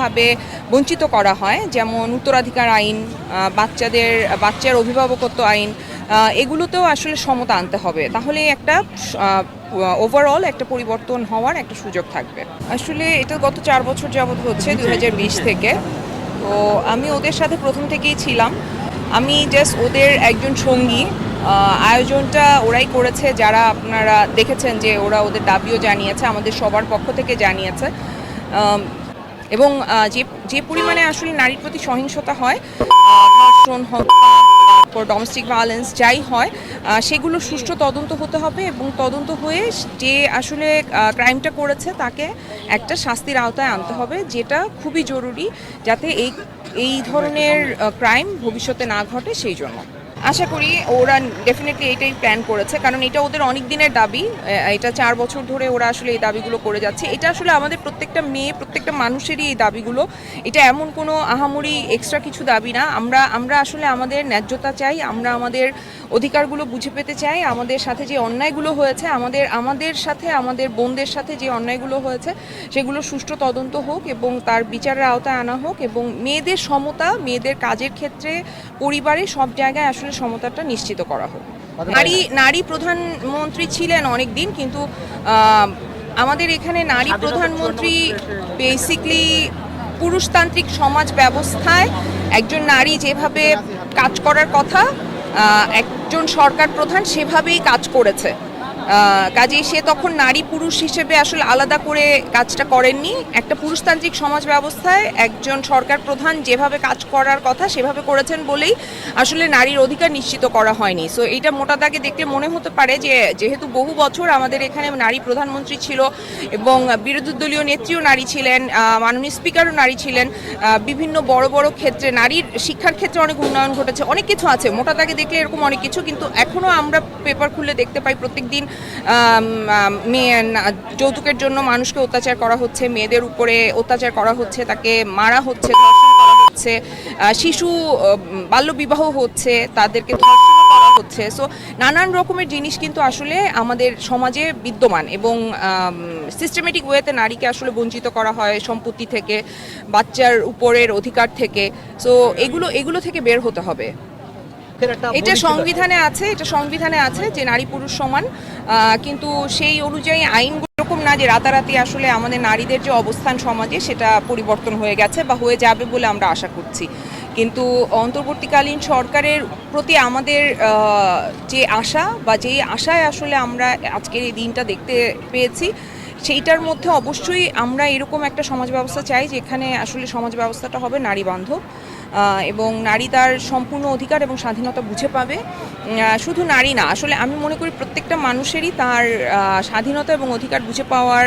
ভাবে বঞ্চিত করা হয়, যেমন উত্তরাধিকার আইন বাচ্চাদের, বাচ্চার অভিভাবকত্ব আইন এগুলোতেও আসলে সমতা আনতে হবে। তাহলে একটা ওভারঅল একটা পরিবর্তন হওয়ার একটা সুযোগ থাকবে। আসলে এটা গত চার বছর যাবৎ হচ্ছে দু হাজার বিশ থেকে। তো আমি ওদের সাথে প্রথম থেকেই ছিলাম। আমি জাস্ট ওদের একজন সঙ্গী আয়োজনটা ওরাই করেছে। যারা আপনারা দেখেছেন যে ওরা ওদের দাবিও জানিয়েছে, আমাদের সবার পক্ষ থেকে জানিয়েছে। এবং যে যে পরিমাণে আসলে নারীর প্রতি সহিংসতা হয় ধর্ষণ হত্যা, তারপর ডোমেস্টিক ভায়োলেন্স যাই হয় সেগুলো সুষ্ঠু তদন্ত হতে হবে এবং তদন্ত হয়ে যে আসলে ক্রাইমটা করেছে তাকে একটা শাস্তির আওতায় আনতে হবে, যেটা খুবই জরুরি যাতে এই এই ধরনের ক্রাইম ভবিষ্যতে না ঘটে সেই জন্য। আশা করি ওরা ডেফিনেটলি এটাই প্ল্যান করেছে, কারণ এটা ওদের অনেক দিনের দাবি এটা চার বছর ধরে ওরা আসলে এই দাবিগুলো করে যাচ্ছে। এটা আসলে আমাদের প্রত্যেকটা মেয়ে, প্রত্যেকটা মানুষেরই এই দাবিগুলো। এটা এমন কোনো আহামরি এক্সট্রা কিছু দাবি না। আমরা আমরা আসলে আমাদের ন্যায্যতা চাই, আমরা আমাদের অধিকারগুলো বুঝে পেতে চাই। আমাদের সাথে যে অন্যায়গুলো হয়েছে, আমাদের আমাদের সাথে, আমাদের বোনদের সাথে যে অন্যায়গুলো হয়েছে, সেগুলো সুষ্ঠু তদন্ত হোক এবং তার বিচারের আওতায় আনা হোক এবং মেয়েদের সমতা, মেয়েদের কাজের ক্ষেত্রে পরিবারে সব জায়গায় আসলে সমতাটা নিশ্চিত করা হোক। নারী নারী প্রধানমন্ত্রী ছিলেন অনেক দিন কিন্তু আমাদের এখানে নারী প্রধানমন্ত্রী বেসিকলি পুরুষতান্ত্রিক সমাজ ব্যবস্থায় একজন নারী যেভাবে কাজ করার কথা একজন সরকার প্রধান সেভাবেই কাজ করেছে। কাজেই সে তখন নারী পুরুষ হিসেবে আসলে আলাদা করে কাজটা করেননি। একটা পুরুষতান্ত্রিক সমাজ ব্যবস্থায় একজন সরকার প্রধান যেভাবে কাজ করার কথা সেভাবে করেছেন বলেই আসলে নারীর অধিকার নিশ্চিত করা হয়নি। সো এইটা মোটা দাগে দেখলে মনে হতে পারে যে, যেহেতু বহু বছর আমাদের এখানে নারী প্রধানমন্ত্রী ছিল এবং বিরোধী দলীয় নেত্রীও নারী ছিলেন মাননীয় স্পিকারও নারী ছিলেন বিভিন্ন বড় বড় ক্ষেত্রে নারীর শিক্ষার ক্ষেত্রে অনেক উন্নয়ন ঘটেছে, অনেক কিছু আছে। মোটা দাগে দেখলে এরকম অনেক কিছু, কিন্তু এখনও আমরা পেপার খুলে দেখতে পাই প্রত্যেক দিন মেয়ে যৌতুকের জন্য মানুষকে অত্যাচার করা হচ্ছে, মেয়েদের উপরে অত্যাচার করা হচ্ছে, তাকে মারা হচ্ছে, ধর্ষণ করা হচ্ছে শিশু বাল্যবিবাহ হচ্ছে, তাদেরকে ধর্ষণ করা হচ্ছে। সো নানান রকমের জিনিস কিন্তু আসলে আমাদের সমাজে বিদ্যমান এবং সিস্টেমেটিক ওয়েতে নারীকে আসলে বঞ্চিত করা হয় সম্পত্তি থেকে, বাচ্চার উপরের অধিকার থেকে। সো এগুলো এগুলো থেকে বের হতে হবে। এটা সংবিধানে আছে এটা সংবিধানে আছে যে নারী পুরুষ সমান। কিন্তু সেই অনুযায়ী আইন এরকম না যে রাতারাতি আসলে আমাদের নারীদের যে অবস্থান সমাজে সেটা পরিবর্তন হয়ে গেছে বা হয়ে যাবে বলে আমরা আশা করছি। কিন্তু অন্তর্বর্তীকালীন সরকারের প্রতি আমাদের যে আশা বা যেই আশায় আসলে আমরা আজকের এই দিনটা দেখতে পেয়েছি সেইটার মধ্যে অবশ্যই আমরা এরকম একটা সমাজ ব্যবস্থা চাই যেখানে আসলে সমাজ ব্যবস্থাটা হবে নারী বান্ধব। এবং নারী তার সম্পূর্ণ অধিকার এবং স্বাধীনতা বুঝে পাবে। শুধু নারী না, আসলে আমি মনে করি প্রত্যেকটা মানুষেরই তার স্বাধীনতা এবং অধিকার বুঝে পাওয়ার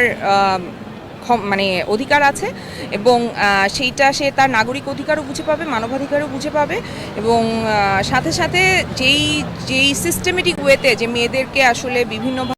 মানে অধিকার আছে এবং সেইটা সে তার নাগরিক অধিকারও বুঝে পাবে, মানবাধিকারও বুঝে পাবে এবং সাথে সাথে যেই যেই সিস্টেমেটিক ওয়েতে যে মেয়েদেরকে আসলে বিভিন্ন